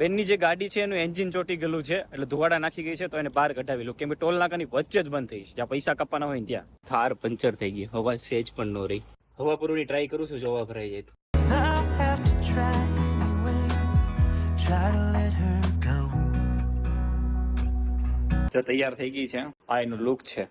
બેનની જે ગાડી છે એનું એન્જિન ચોટી ગયેલું છે એટલે ધુવાડા નાખી ગઈ છે તો એને બહાર કઢાવી લો. કેમ કે ટોલ નાકાની વચ્ચે જ બંધ થઈ છે જ્યાં પૈસા કપાના હોય ત્યાં. થાર પંચર થઈ ગઈ હવા સેજ પણ ન રહી. હવા પૂરવાની ટ્રાય કરું છું જો હવા ભરાઈ જાય તો. તૈયાર થઈ ગઈ છે આ એનું લુક છે.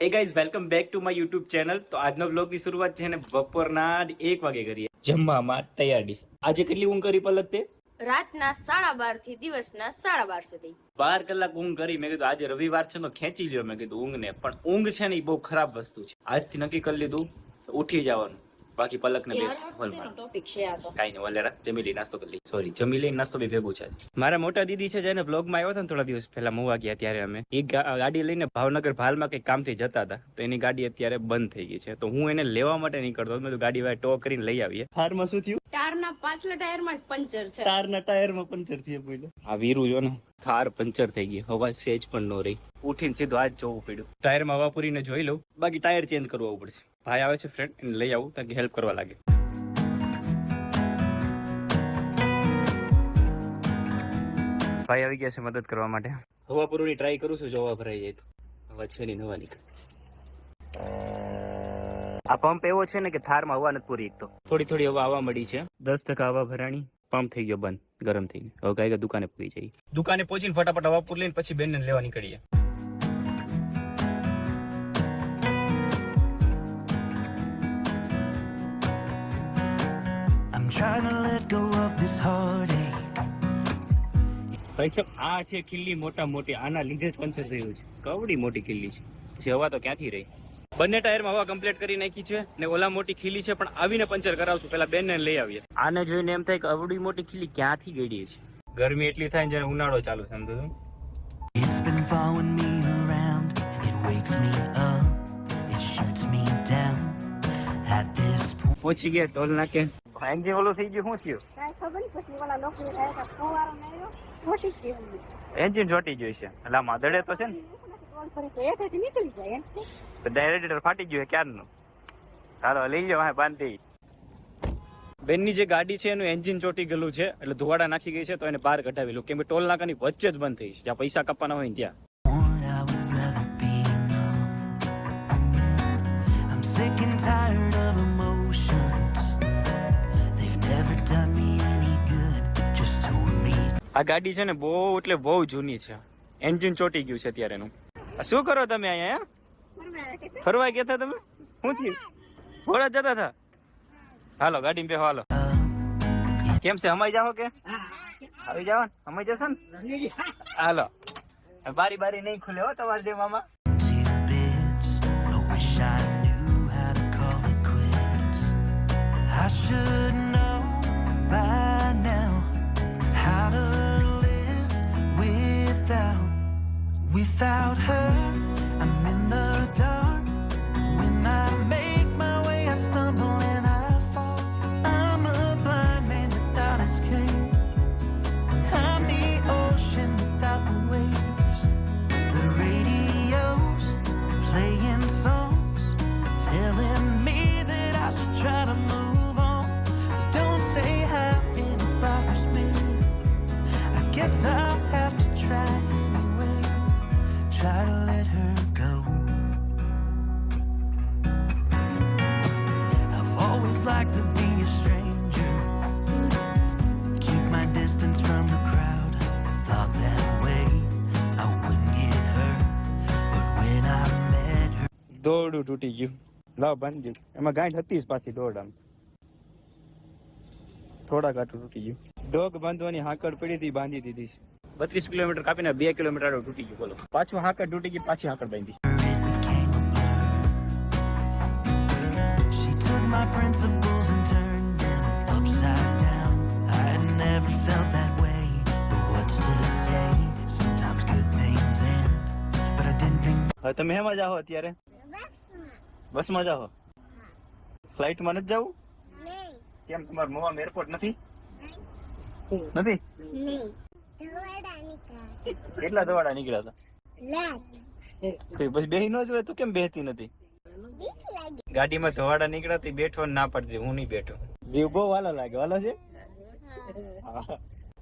એ guys welcome back to my YouTube channel તો આજનો બ્લોગની શરૂઆત છે ને બપોરના એક વાગે કરીએ. જમવામાં તૈયાર ડીશ. આજે કેટલી ઊંઘ કરી પલક તે? રાતના સાડા બારથી દિવસના સાડા બાર સુધી. બાર કલાક ઊંઘ કરી. મેં કીધું આજે રવિવાર છે તો ખેંચી લ્યો. મેં કીધું ઊંઘ ને પણ ઊંઘ છે ને એ બહુ ખરાબ વસ્તુ છે. આજથી નક્કી કરી લીધું ઉઠી જવાનું. બાકી પલક ને બે હોલ મારવાનું. ટોપિક છે આ તો. કાઈ નહીં વલેરા જમી લઈ નાસ્તો કરી લઈ સોરી જમી લઈ નાસ્તો બી ભેગું છે. મારા મોટા દીદી છે જેને બ્લોગમાં આવ્યો હતા ને થોડા દિવસ પહેલા મહુવા ગયા ત્યારે અમે. એક ગાડી લઈને ભાવનગર ભાલમાં કઈ કામથી જતા હતા તો એની ગાડી અત્યારે બંધ થઈ ગઈ છે. તો હું એને લેવા માટે નીકળતો મેં તો ગાડી વાળા ટો કરીને લઈ આવીએ. હારમાં શું થયું? ટારના પાછલા ટાયરમાં જ પંચર છે. ટારના ટાયરમાં પંચર થયું આ વીરું જો ને થાર પંચર થઈ ગઈ હવા સેજ પણ ન રહી. ઉઠીને સીધો આજ જોવું પડ્યું. ટાયરમાં હવા પૂરીને જોઈ લઉં. બાકી ટાયર ચેન્જ કરવું પડશે. ભાઈ આવે છે ફ્રેન્ડ એને લઈ આવું તાકી હેલ્પ કરવા લાગે. ભાઈ આવી ગયા છે મદદ કરવા માટે. હવા પૂરું ટ્રાય કરું છું જો હવા ભરાઈ જાય તો. હવા છે નહીં નવા નીકળે. આ પંપ એવો છે ને કે થારમાં હવા નથી પૂરી એક તો. થોડી થોડી હવા આવવા મળી છે. દસ ટકા હવા ભરાણી પંપ થઈ ગયો બંધ. ગરમ થઈને હવે કઈ દુકાને પૂરી જઈએ. દુકાને પહોંચીને ફટાફટ હવાપુર લઈને પછી બેનને લેવા નીકળીએ. I'm trying to let go of this heartache. ભાઈ સાહેબ આ છે કિલ્લી મોટા મોટી આના લીધે જ પંચર થયું છે. કવડી મોટી કિલ્લી છે. જવા હવા તો ક્યાંથી રહી? બંને ટાયરમાં હવા કમ્પ્લીટ કરી નાખી છે ને ઓલા મોટી ખીલી છે પણ આવીને પંચર કરાવશું પેલા બેનને લઈ આવીએ આને જોઈને એમ થાય કે અવડી મોટી ખીલી ક્યાંથી ગઈ છે ગરમી એટલી થાય જેને ઉનાળો ચાલુ છે સમજો છો? It's been following me around. It wakes me up. It shoots me down. At this point, પહોંચી ગયા ટોલ નાકે એન્જિન ઓલું થઈ ગયું શું થયું કાંઈ ખબર નહીં પછી ઓલા લોકો આવ્યા ફુવારો માર્યો છોટી ગયું એન્જિન ચોટી ગયું છે એટલે આ માદડે તો છે ને કોલ ફરી તો હેઠેથી નીકળી જાય એમ તો ડાયરેક્ટર ફાટી ગયું છે ક્યારનું? ચાલો લઈ જાઓ હા બાંધી. બેનની જે ગાડી છે એનું એન્જિન ચોટી ગયેલું છે એટલે ધોવાડા નાખી ગઈ છે તો એને બહાર કઢાવી લો. કેમ કે ટોલ નાકાની વચ્ચે જ બંધ થઈ છે. જ્યાં પૈસા કપાના હોય ત્યાં. આ ગાડી છે ને બહુ એટલે બહુ જૂની છે. એન્જિન ચોટી ગયું છે અત્યારે એનું. આ શું કરો તમે અહીંયા? ફરવા ગયા તમે? શું થયું? ઘોડા જતા હતા? હાલો ગાડીમાં બેહો, હાલો. કેમ છે, હમાઈ જાઓ કે? આવી જાઓ ને જશો ને? હાલો. બારી બારી નહીં ખુલે હો તમારે જે મામા. I wish દોરડું તૂટી ગયું લાવ બાંધી દીધું એમાં ગાંઠ હતી જ પાછી દોડ આમ થોડા ગાંઠું તૂટી ગયું ડોગ બાંધવાની હાકડ પડી હતી બાંધી દીધી છે બત્રીસ કિલોમીટર કાપીને બે કિલોમીટર તૂટી ગયું બોલો પાછું હાકડ તૂટી ગઈ પાછી હાકડ બાંધી it became a blur. She took my principles and turned them upside down. I had never felt that way, but what's to say? Sometimes good things end, but I didn't think. હવે તમે હેમાં જાઓ અત્યારે બસમાં. જાઓ. ફ્લાઇટમાં નથી જવું? કેમ તમારા મોવામાં એરપોર્ટ નથી? નથી? કેટલા દવાડા નીકળ્યા હતા? પછી બેહી ન જોયે તું કેમ બેહતી નથી? ગાડીમાં ધોવાડા નીકળ્યા તો બેઠો ના પડતી હું નહીં બેઠો. જીવ બહુ વાલો લાગે વાલો છે?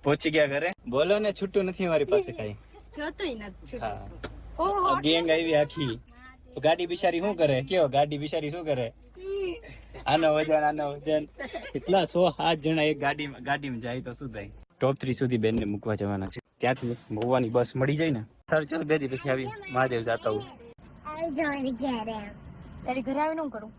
પહોંચી ગયા ઘરે? બોલો ને છૂટું નથી મારી પાસે કઈ. જોતોય નથી ગેંગ આવી આખી. ગાડી બિચારી શું કરે? કયો ગાડી બિચારી શું કરે? આનો વજન આનો વજન. કેટલા સો સાત જણા એક ગાડીમાં ગાડીમાં જાય તો શું થાય? ટોપ થ્રી સુધી બેન ને મૂકવા જવાના છે. ત્યાંથી મહુવાની બસ મળી જાય ને? સારું ચાલો બે દિવસ પછી આવી મહાદેવ જાતા હું તારી ઘરે આવીને કરું.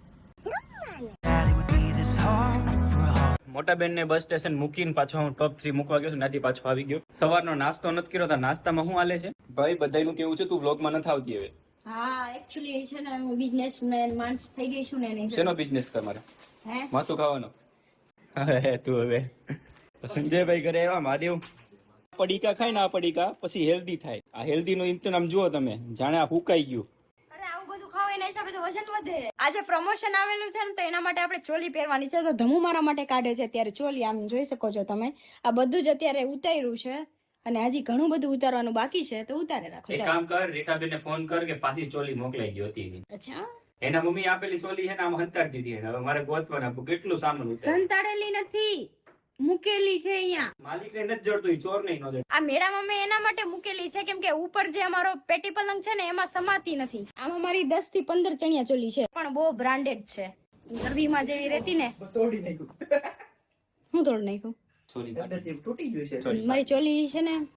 મોટા બેન ને બસ સ્ટેશન મૂકીને પાછો હું ટોપ થ્રી મૂકવા ગયો છું. નાથી પાછો આવી ગયો. સવારનો નાસ્તો નથી કર્યો તો નાસ્તામાં શું હાલે છે? ભાઈ બધાનું કેવું છે? તું વ્લોગમાં નથી આવતી હવે. હા એકચ્યુઅલી છે ને હું બિઝનેસમેન માણસ થઈ ગઈ છું ને એની શેનો બિઝનેસ તમારે? હે? માથું ખાવાનો. હવે તું હવે. તો સંજયભાઈ ઘરે આવ્યા મહાદેવ? પડીકા ખાય ને આ પડીકા પછી હેલ્ધી થાય. આ હેલ્ધી નું ઇન્તનામ જુઓ તમે જાણે આ ફૂકાઈ ગયું. અરે બધું ખાવ એના હિસાબે તો વજન વધે. આજે પ્રમોશન આવેલું છે ને તો એના માટે આપણે ચોલી પહેરવાની છે. તો ધમુ મારા માટે કાઢે છે ત્યારે ચોલી આમ જોઈ શકો છો તમે. આ બધું જ અત્યારે ઉતાર્યું છે. અને હજી ઘણું બધું ઉતારવાનું બાકી છે તો ઉતારે રાખો એક કામ કર રેખાબેન ને ફોન કર કે પાછી ચોલી મોકલાઈ ગઈ હતી અચ્છા. એના મમ્મી આપેલી ચોલી છે ને આમ હંતાડી દીધી એને. હવે મારે ગોતવાના કેટલું સામાન સંતાડેલી નથી મૂકેલી છે અહીંયા. માલિક ને નથી જડતો ઈ ચોર નહીં નો જડે. આ મેળામાં મેં એના માટે મૂકેલી છે કેમ કે ઉપર જે અમારો પેટી પલંગ છે ને એમાં સમાતી નથી. આમાં મારી દસથી પંદર ચણિયા ચોલી છે. પણ બહુ બ્રાન્ડેડ છે. ગરબીમાં જેવી રહેતી ને. તોડી નાખ્યું. હું તોડી નાખ્યું? તૂટી ગયું છે. મારી ચોલી છે ને?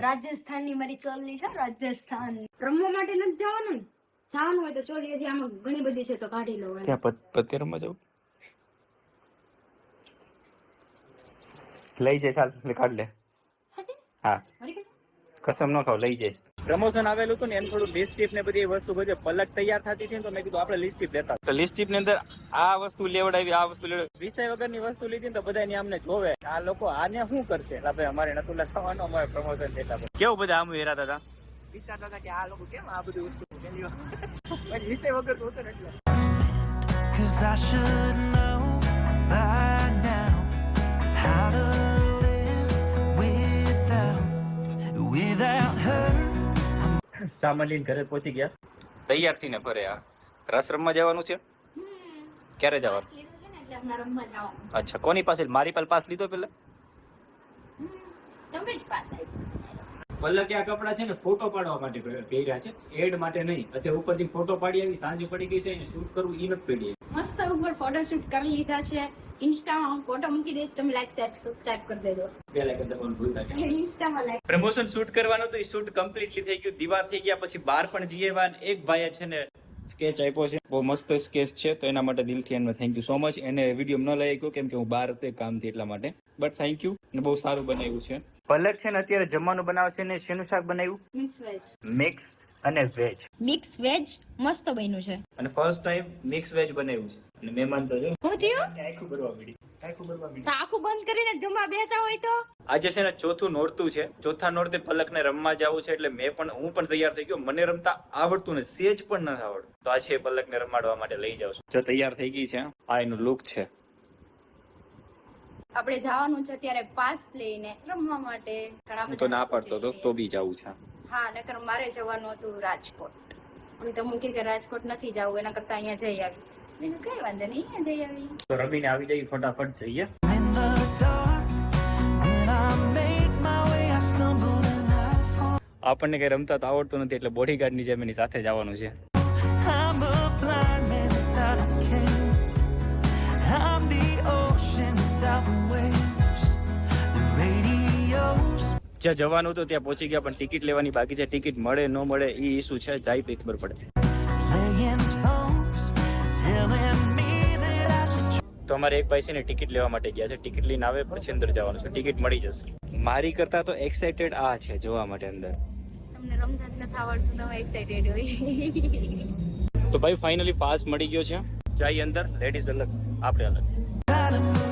રાજસ્થાનની મારી ચોલી છે રાજસ્થાન. રમવા માટે નથી જવાનું? ને? જવાનું હોય તો ચોલી હજી આમાં ઘણી બધી છે તો કાઢી લો. ક્યાં પત- પતેરમાં જવું? લઈ જઈશ હાલ કાઢ લે. હા. કસમ ન ખાવ લઈ જઈશ. પ્રમોશન આવેલું હતું ને એમ થોડું લિસ્ટીપ ને બધી વસ્તુ બધે પલક તૈયાર થતી હતી ને તો મેં કીધું આપણે લિસ્ટીપ લેતા તો લિસ્ટીપની અંદર આ વસ્તુ લેવડાવી આ વસ્તુ લેવડાવી. વિષય વગરની વસ્તુ લીધી ને તો બધા અમને જોવે. આ લોકો આને શું કરશે? એટલે ભાઈ અમારે નતું લખાવવાનું અમારે પ્રમોશન લેતા કેવું બધા આમ હેરાતા હતા? વિચારતા હતા કે આ લોકો કેમ આ બધું વસ્તુ વિષય વગર તો હતો એટલે. Cause I should know સામાન લઈને ઘરે પહોંચી ગયા. તૈયાર થઈને ફરે આ. રસ રમવા જવાનું છે? ક્યારે જવાનું. અચ્છા કોની પાસે? મારી પાસે પાસ લીધો પેલા? તમે જ પાસ પલ્લકે આ કપડા છે ને ફોટો પાડવા માટે પહેર્યા છે. એડ માટે નહીં. અત્યારે ઉપરથી ફોટો પાડી આવી સાંજે પડી ગઈ છે એને શૂટ કરવું એ નથી પડી મસ્ત ઉપર ફોટોશૂટ કરી લીધા છે. ઇન્સ્ટામાં હું ફોટો મૂકી દઈશ તમે લાઈક શેર સબસ્ક્રાઇબ કરી દેજો ભૂલતા ઇન્સ્ટામાં લાઈક પ્રમોશન શૂટ કરવાનું તો એ શૂટ કમ્પ્લીટલી થઈ ગયું. દીવા થઈ ગયા પછી બાર પણ જઈએ એક ભાઈએ છે ને સ્કેચ આપ્યો છે. બહુ મસ્ત સ્કેચ છે તો એના માટે દિલથી એમને થેન્ક યુ સો મચ એને વીડિયો ન લઈ ગયો કેમ કે હું બહાર હતો કામથી એટલા માટે. બટ થેન્ક યુ અને બહુ સારું બનાવ્યું છે. પલક છે ને અત્યારે જમવાનું બનાવશે ને શેનું શાક બનાવ્યું? મિક્સ વેજ મિક્સ અને વેજ મિક્સ વેજ મસ્ત બન્યું છે. અને ફર્સ્ટ ટાઈમ મિક્સ વેજ બનાવ્યું છે. અને મહેમાન તો જો. હું થયું? આખું ભરવા મળી આખું ભરવા મળી આખું બંધ કરીને જમવા બેઠા હોય તો? આજે છે ને ચોથું નોરતું છે. ચોથા નોરતે પલકને રમવા જવું છે એટલે મેં પણ હું પણ તૈયાર થઈ ગયો. મને રમતા આવડતું ને સેજ પણ ન આવડતું. તો આ છે પલકને રમાડવા માટે લઈ જાઉં છું. જો તૈયાર થઈ ગઈ છે આ એનું લુક છે. આપણે જવાનું છે અત્યારે પાસ લઈને રમવા માટે. ઘણા હું તો ના પડતો તો તો બી જવું છે છે. હા નકર મારે જવાનું હતું રાજકોટ. અને તો મૂકી કે રાજકોટ નથી જવું એના કરતા અહીંયા જઈ આવી. બીજું કઈ વાંધો નહીં જઈ આવી. તો રમીને આવી જઈએ ફટાફટ જઈએ. આપણને કઈ રમતા તો આવડતું નથી એટલે બોડીગાર્ડની જેમ એની સાથે જવાનું છે. જ્યાં જવાનું હતું ત્યાં પહોંચી ગયા પણ ટિકિટ લેવાની બાકી છે. ટિકિટ મળે ન મળે એ ઇસ્યુ છે. જાય પછી ખબર પડે. તો અમારે એક ભાઈ છે ને ટિકિટ લેવા માટે ગયા છે. ટિકિટ લઈને આવે પછી અંદર જવાનું છે. ટિકિટ મળી જશે. મારી કરતા તો એક્સાઇટેડ આ છે જોવા માટે અંદર. તમને રમતા નથી આવડતું તમે એક્સાઇટેડ હોય. તો ભાઈ ફાઇનલી પાસ મળી ગયો છે. જાય અંદર લેડીઝ અલગ આપણે અલગ.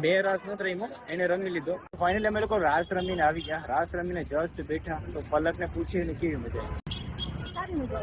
બે રાસ નતો રમ્યો એને રમી લીધો. ફાઇનલી અમે લોકો રાસ રમીને આવી ગયા. રાસ રમીને જસ્ટ બેઠા, તો પલક ને પૂછીને કેવી મજા આવી? સારી મજા